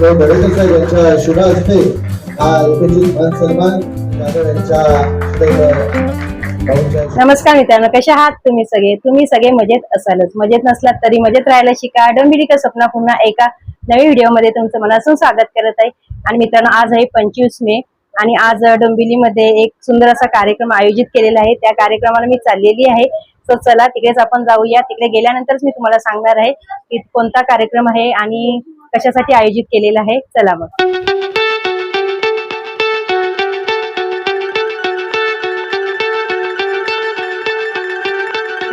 आदरणीय दरेकर साहेब यांच्या शुभ हस्ते हा मान सन्मान यांच्या नमस्कार मित्रांनो कशा आहात तुम्ही सगळे? तुम्ही सगळे मजेत असालच. मजेत नसलात तरी मजेत राहायला शिका. डोंबिवलीकर स्वप्न पुन्हा एका नवीन व्हिडिओमध्ये तुमचं मनासून स्वागत करत आहे. आणि मित्रांनो आज आहे पंचवीस मे आणि आज डोंबिवलीमध्ये एक सुंदर असा कार्यक्रम आयोजित केलेला आहे. त्या कार्यक्रमाला मी चाललेली आहे. तर चला तिकडेच आपण जाऊया. तिकडे गेल्यानंतरच मी तुम्हाला सांगणार आहे की कोणता कार्यक्रम आहे आणि कशासाठी आयोजित केलेलं आहे? चला मग.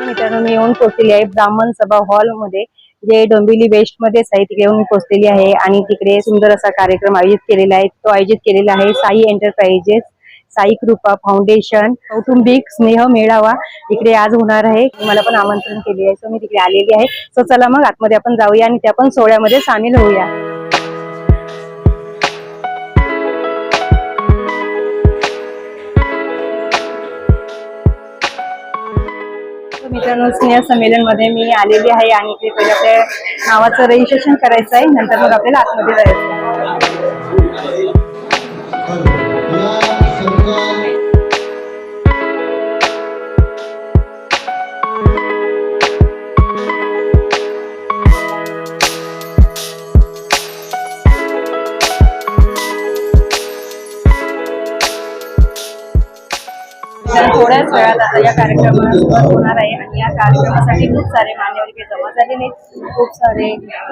मित्रांनो मी येऊन पोहोचलेली आहे ब्राह्मण सभा हॉलमध्ये जे डोंबिवली वेस्ट मध्येच आहे तिकडे येऊन पोहोचलेली आहे. आणि तिकडे सुंदर असा कार्यक्रम आयोजित केलेला आहे. तो आयोजित केलेला आहे साई एंटरप्राइजेस साई कृपा फाउंडेशन कौटुंबिक स्नेह मेळावा इकडे आज होणार आहे. मला पण आमंत्रण केले आहे. सो मी तिकडे आलेली आहे. सो चला मग आतमध्ये आपण जाऊया आणि त्या पण सोहळ्यामध्ये सामील होऊया. मित्रांनो स्नेह संमेलनमध्ये मी आलेली आहे आणि इकडे पहिले आपल्या नावाचं रजिस्ट्रेशन करायचं आहे. नंतर मग आपल्याला आतमध्ये जायचं तर थोड्याच वेळात आता या कार्यक्रमाला सुरुवात होणार आहे आणि या कार्यक्रमासाठी खूप सारे मान्यवर इकडे जमा झालेले आहेत. खूप सारे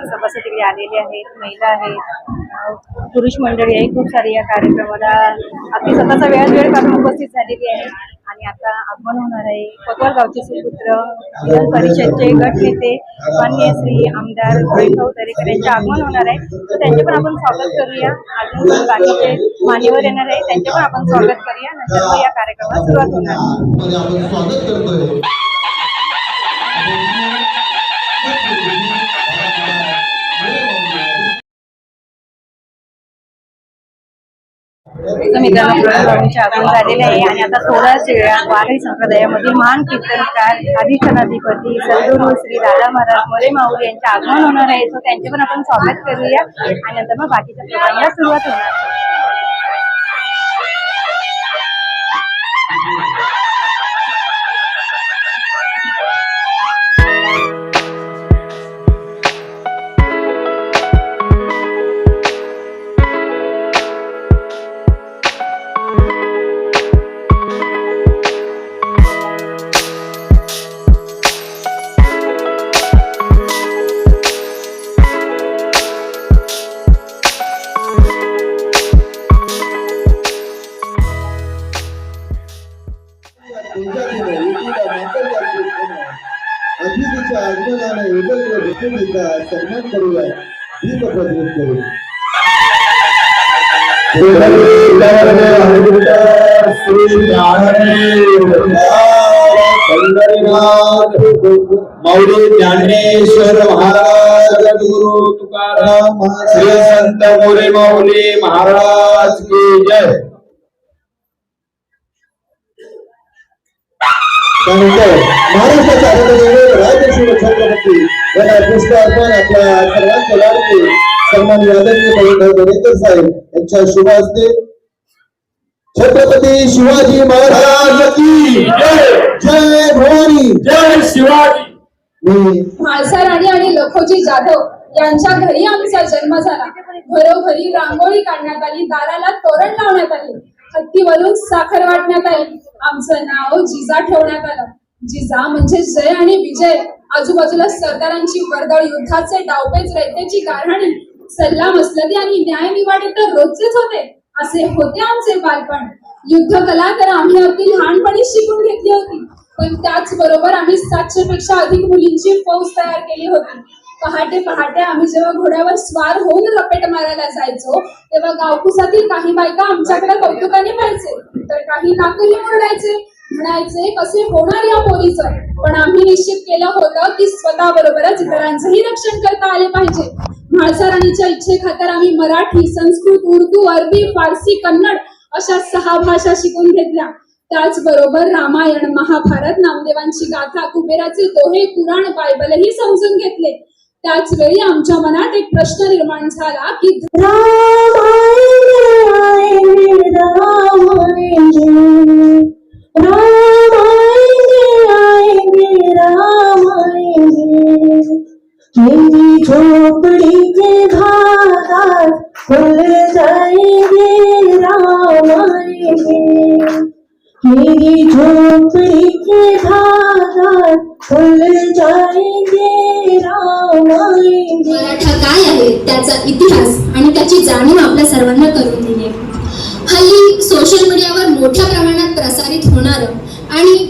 सभासद तिकडे आलेले आहेत महिला आहेत पुरुष मंडळी आहे खूप सारी या कार्यक्रमाला अगदी स्वतःचा वेळात वेळ काढून उपस्थित झालेली आहे. आणि आता आगमन होणार आहे. कोतवाल गावचे सुपुत्र विधान परिषदचे गटनेते मान्य श्री आमदार भाऊ दरेकर यांचे आगमन होणार आहे. तर त्यांचे पण आपण स्वागत करूया. अजून बाकीचे मान्यवर येणार आहे त्यांचे पण आपण स्वागत करूया. नंतर या कार्यक्रमाला सुरुवात होणार. आहे. स्वागत करतोय. तर मित्रांनो पुरणपोळीचे आगमन झालेले आहे आणि आता थोड्याच वेळात वारही संप्रदायामधील महान कीर्तनकार अधिष्ठानाधिपती सद्गुरू श्री दादा महाराज मोरे माऊली यांचे आगमन होणार आहे. सो त्यांचे पण आपण स्वागत करूया आणि नंतर मग बाकीच्या प्रोग्रामला सुरुवात होणार सन्मान करूया. करू मौली ज्ञानेश्वर महाराज गुरु तुकाराम श्री संत मोरे माऊली महाराज की जय. त्यानंतर महाराष्ट्राचे आदरणीय राजश्री छत्रपती यांना पुष्पार्पण आपल्या सर्वांचे लाडके सन्मान आदरणीय बळीभाऊ दरेकर साहेब यांच्या शुभ हस्ते छत्रपती शिवाजी महाराज की जय! जय भवानी! जय शिवाजी! मी म्हाळसा राणी आणि लखोजी जाधव यांच्या घरी आमचा जन्म झाला. घरोघरी रांगोळी काढण्यात आली दाराला तोरण लावण्यात आले. हत्तीवरून साखर वाटण्यात आली. आमचं नाव जिजा ठेवण्यात आलं. जिजा म्हणजे जय आणि विजय. आजूबाजूला सरदारांची वर्दळ युद्धाचे डावपेच रयतेची गारहाणी सल्ला मसलती आणि न्याय निवाडे तर रोजचेच होते असे होते आमचे बालपण. युद्ध कला तर आम्ही अगदी लहानपणी शिकून घेतली होती पण त्याच बरोबर आम्ही सातशे पेक्षा अधिक मुलींची फौज तयार केली होती. पहाटे पहाटे आम्ही जेव्हा घोड्यावर स्वार होऊन रपेट मारायला जायचो तेव्हा गावकुसातील काही बायका आमच्याकडे कौतुकाने पाहायचे तर काही नाकही मुरडायचे. म्हणायचे कसे होणार या पोरीच? पण आम्ही निश्चित केलं होतं की स्वतः बरोबरच इतरांचंही रक्षण करता आले पाहिजे. म्हाळसा राणीच्या इच्छेखातर आम्ही मराठी संस्कृत उर्दू अरबी फारसी कन्नड अशा सहा भाषा शिकून घेतल्या. त्याचबरोबर रामायण महाभारत नामदेवांची गाथा कुबेराचे दोहे कुराण बायबलही समजून घेतले. त्याच वेळी आमच्या मनात एक प्रश्न निर्माण झाला की त्याचा इतिहास आणि त्याची जाणीव आपल्या सर्वांना करून दिली. हल्ली सोशल मीडियावर मोठ्या प्रमाणात प्रसारित होणारं आणि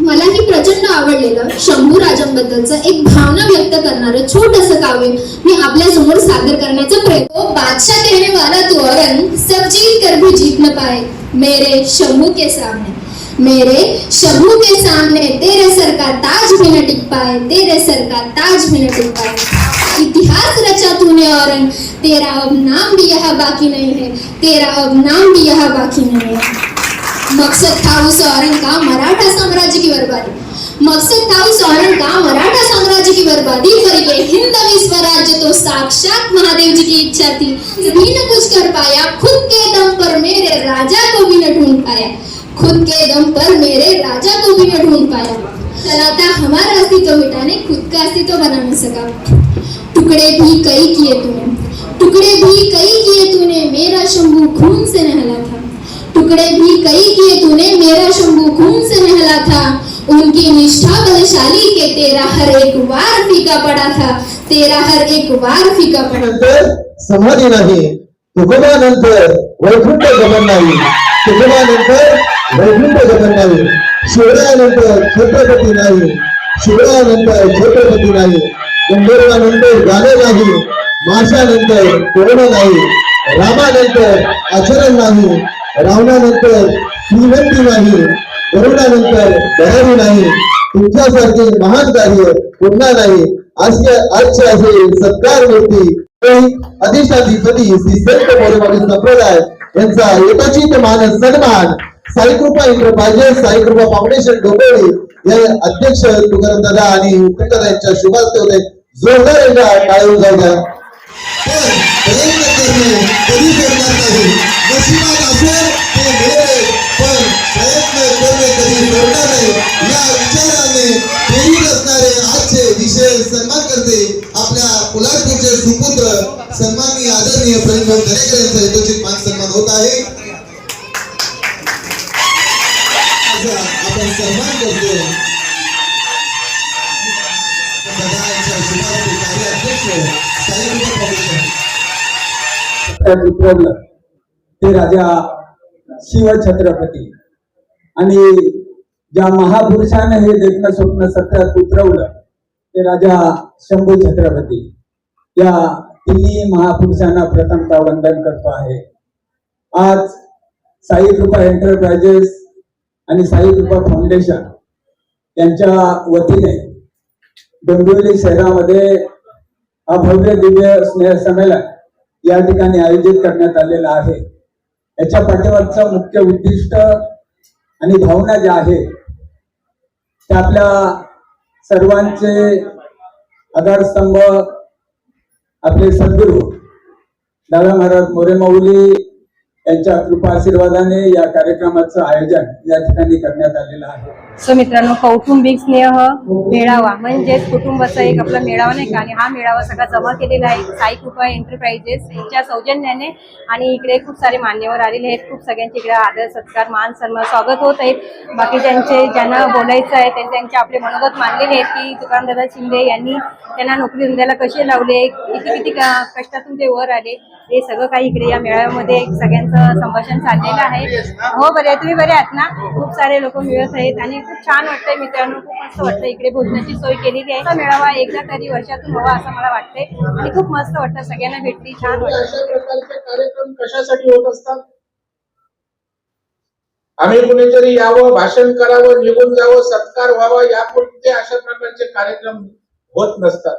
मलाही प्रचंड आवडलेलं शंभू राजांबद्दलचं एक भावना व्यक्त करणारं छोटंसं काव्य मी आपल्यासमोर सादर करण्याचा प्रयत्न बादशाह कहने वाला तो औरंग सब जीत कर भी जीत न पाए. मेरे शंभू के सामने. मेरे शंभू के सामने तेरे सर का ताज भी न टिक पाए. तेरे सर का ताज भी न टिक पाए. इतिहास रचा तूने औरंग तेरा अब नाम भी यहाँ बाकी नहीं है। तेरा अब नाम भी यहाँ बाकी नहीं है। मकसद था उस औरंग का मराठा साम्राज्य की बर्बादी। मकसद था उस औरंग का मराठा साम्राज्य की बर्बादी। पर ये हिंदवी स्वराज्य तो साक्षात महादेव जी की इच्छा थी। भी न कुछ कर पाया, खुद के दम पर मेरे राजा को भी न ढूंढ पाया। खुद के दम पर मेरे राजा को भी न ढूंढ पाया। चलाता हमारा अस्तित्व मिटाने, खुद का अस्तित्व बना न सका। टुकड़े भी कई किए तूने। टुकड़े भी कई किए तूने, मेरा शंभू खून से नहला था। टुकड़े भी कई किए तूने, मेरा शंभू खून से नहला था। उनकी निष्ठा बलशाली के तेरा हर एक वार फीका पड़ा था। तेरा हर एक वार फीका पड़ा समाधी नाही, तुकोबानंतर वैकुंठ गमन नाही, तुकोबानंतर वैकुंठ गमन नाही, शिवरायानंतर छत्रपती नाही, शिवरायानंतर छत्रपती नाही गंभीरानंतर गाणे नाही माशानंतर कोरोना नाही रामानंतर आचरण नाही रावणानंतर श्रीमंती नाही गरुडानंतर दयावी नाही तुमच्यासारखे महान कार्य पुन्हा नाही असे आजचे असे सत्कार मूर्ती अधिशाधिपती श्री संत मोरेवाडी संप्रदाय यांचा एकचित मान सन्मान साईकृपा इंटरप्राइजेस साईकृपा फाउंडेशन डोंबिवली या अध्यक्ष तुकाराम दादा आणि उपकदा यांच्या शुभास्ते होते जोरदार एकदा टाळून जाऊ द्या आपल्या पुलारपूरचे सुपुत्र सन्माननीय आदरणीय प्रेमभाऊ दरेकर यांचा यथोचित त्यात उतरवलं ते राजा शिव छत्रपती. आणि ज्या महापुरुषाने हे देखणं स्वप्न सत्यात उतरवलं ते राजा शंभू छत्रपती. या तिन्ही महापुरुषांना प्रथमता वंदन करतो आहे. आज साई कृपा एंटरप्राइजेस आणि साई कृपा फाउंडेशन यांच्या वतीने डोंबिवली शहरामध्ये हा भव्य दिव्य स्नेह संमेलन या ठिकाणी आयोजित करण्यात आलेलं आहे. याच्या पाठीमागचं मुख्य उद्दिष्ट आणि भावना ज्या आहेत त्या आपल्या सर्वांचे आधारस्तंभ आपले सद्गुरू दादा महाराज मोरेमाऊली यांच्या कृपा आशीर्वादाने या कार्यक्रमाचं आयोजन या ठिकाणी करण्यात आलेलं आहे. सो मित्रांनो कौटुंबिक स्नेह मेळावा म्हणजेच कुटुंबाचा एक आपला मेळावा नाही का? आणि हा मेळावा सगळा जमा केलेला आहे. साई कृपा एंटरप्राइजेस यांच्या सौजन्याने. आणि इकडे खूप सारे मान्यवर आलेले आहेत. खूप सगळ्यांचे इकडे आदर सत्कार मान सन्मान स्वागत होत आहेत बाकी ज्यांचे ज्यांना बोलायचं आहे त्यांनी त्यांचे आपले मनोगत मानलेले आहेत की दुकानदादा शिंदे यांनी त्यांना नोकरी धंद्याला कसे लावले? किती किती कष्टातून ते वर आले? हे सगळं काही इकडे या मेळाव्यामध्ये सगळ्यांचं संभाषण चाललेलं आहे. हो बरे आहे तुम्ही बरे आहात ना? खूप सारे लोक मिळत आहेत. आणि खूप छान वाटतंय मित्रांनो. खूप मस्त वाटतं इकडे भोजनाची सोय केलेली आहे. हा मेळावा एकदा तरी वर्षातून हवा असं मला वाटतंय. आणि खूप मस्त वाटतं. सगळ्यांना भेटली. छान कार्यक्रम कशासाठी होत असतात? आम्ही कुणीतरी यावं भाषण करावं निघून जावं सत्कार व्हावा यापुरते अशा प्रकारचे कार्यक्रम होत नसतात.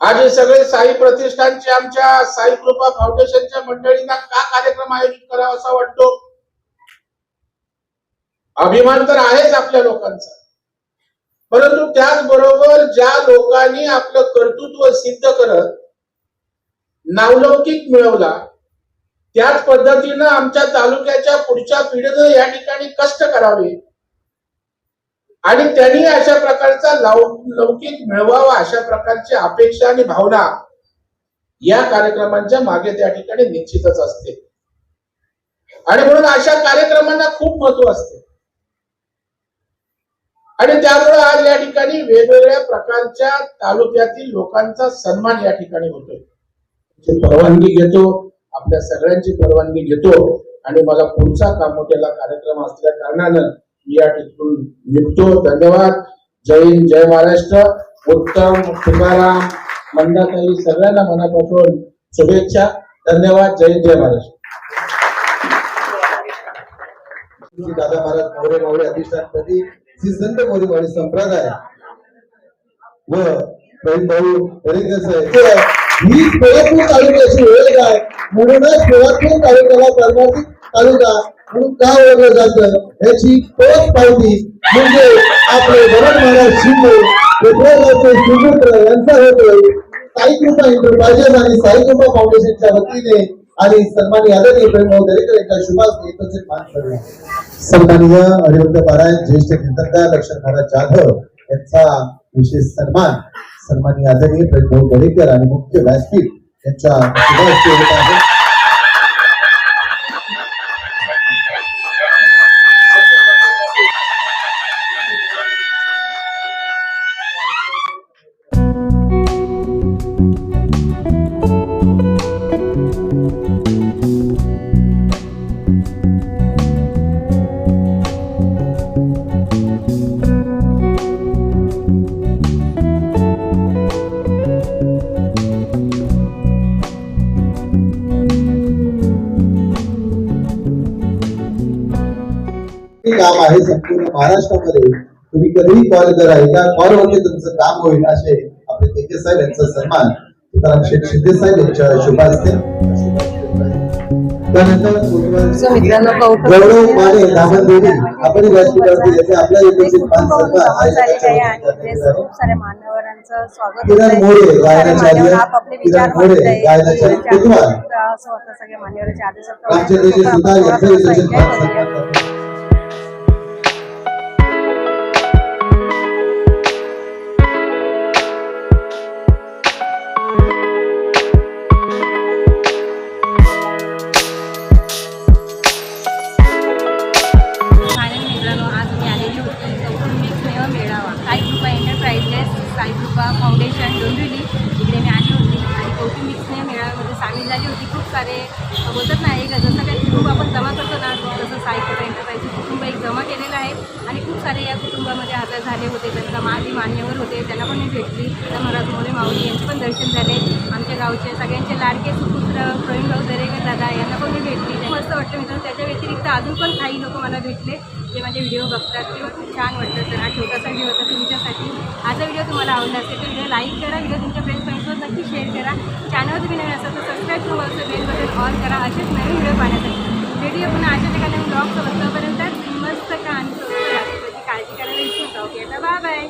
आज हे सगळे साई प्रतिष्ठानचे आमच्या साई कृपा फाउंडेशनच्या मंडळींना का कार्यक्रम आयोजित करावा असा वाटतो? अभिमान तर आहेच आपल्या लोकांचा. परंतु त्याचबरोबर ज्या लोकांनी आपलं कर्तृत्व सिद्ध करत नावलौकिक मिळवला त्याच पद्धतीनं आमच्या तालुक्याच्या पुढच्या पिढीनं या ठिकाणी कष्ट करावे. आणि त्यांनी अशा प्रकारचा लौकिक मिळवावा अशा प्रकारची अपेक्षा आणि भावना या कार्यक्रमांच्या मागे त्या ठिकाणी निश्चितच असते. आणि म्हणून अशा कार्यक्रमांना खूप महत्त्व असते. आणि त्यामुळे आज या ठिकाणी वेगवेगळ्या प्रकारच्या तालुक्यातील लोकांचा सन्मान या ठिकाणी होतोय. परवानगी घेतो आपल्या सगळ्यांची परवानगी घेतो आणि मला पुढचा कामोठ्याला कार्यक्रम असल्या कारणानं मी या ठिकाणी निघतो. धन्यवाद. जय हिंद जय महाराष्ट्र. उत्तम तुकाराम मंदाताई सगळ्यांना मनापासून शुभेच्छा. धन्यवाद. जय हिंद जय महाराष्ट्र. दादा महाराज मोरे मावळे अधिष्ठानपदी ही संत मोरे मावळे संप्रदाय व बहीण भाऊ दरेकर साहेब ही सोलापूर तालुक्याची ओळख आहे. म्हणूनच सोलापूर तालुक्याला परमार्थिक तालुका म्हणून का ओळखलं जातं याची तोच पावती म्हणजे आपले भरत महाराज शिंदे पेट्रोलचे सुपुत्र यांचा होतोय. साईकृपा इंटरप्राइजेस आणि साईकृपा फाउंडेशनच्या वतीने आणि सन्मानी आदरणीय प्रेमभाऊ दरेकर यांच्या शुभास एकत्रित मान करणे सन्माननीय हरिवंत महाराज ज्येष्ठ कीर्तनकार लक्ष्मण महाराज जाधव यांचा विशेष सन्मान सन्माननीय आदरणीय प्रेमभाऊ दरेकर आणि मुख्य व्यासपीठ यांच्या शुभ होत आहे. आहे संपूर्ण महाराष्ट्रामध्ये. तुम्ही कधीही कॉल करा एका कॉलवरती तुमचं काम होईल असे आपले केके साहेब यांचा सन्मान. तुकाराम शिंदे साहेब यांच्या गौरव माने दामन देवी आपण व्यासपीठावरती याचे आपल्या एकत्रित सन्मान साऱ्या मेळाव्यामध्ये झाली होती. खूप सारे बोलतात ना एक जसं काही कुटुंब आपण जमा करतो ना तसं साहित्य कृपा कुटुंब एक जमा केलेलं आहे. आणि खूप सारे या कुटुंबामध्ये हजर झाले होते. त्यांचा माझी मान्यवर होते. त्यांना पण मी भेटली. तर महाराज मोरे माऊली यांचे पण दर्शन झाले. आमच्या गावचे सगळ्यांचे लाडके सुपुत्र प्रवीण भाऊ दरेकर दादा यांना पण मी भेटली. ते मस्त वाटतं मित्रांनो. त्याच्या व्यतिरिक्त अजून पण काही लोक मला भेटले जे माझे व्हिडिओ बघतात. किंवा खूप छान वाटतं तर हा छोटासा व्हिडिओ होता तुमच्यासाठी. हाचा व्हिडिओ तुम्हाला आवडला असेल तर व्हिडिओ लाईक करा. व्हिडिओ तुमच्या फ्रेंड्स नक्की शेअर करा. चॅनल तुम्ही नवीन असाल तर सबस्क्राईब करून असं बेल बटन ऑन करा. असेच नवीन व्हिडिओ पाहण्यासाठी. भेटूया पुन्हा अशा ठिकाणी ब्लॉग सोबत तोपर्यंत मस्त का आणि काळजी करायला विसरू नका. Okay bye bye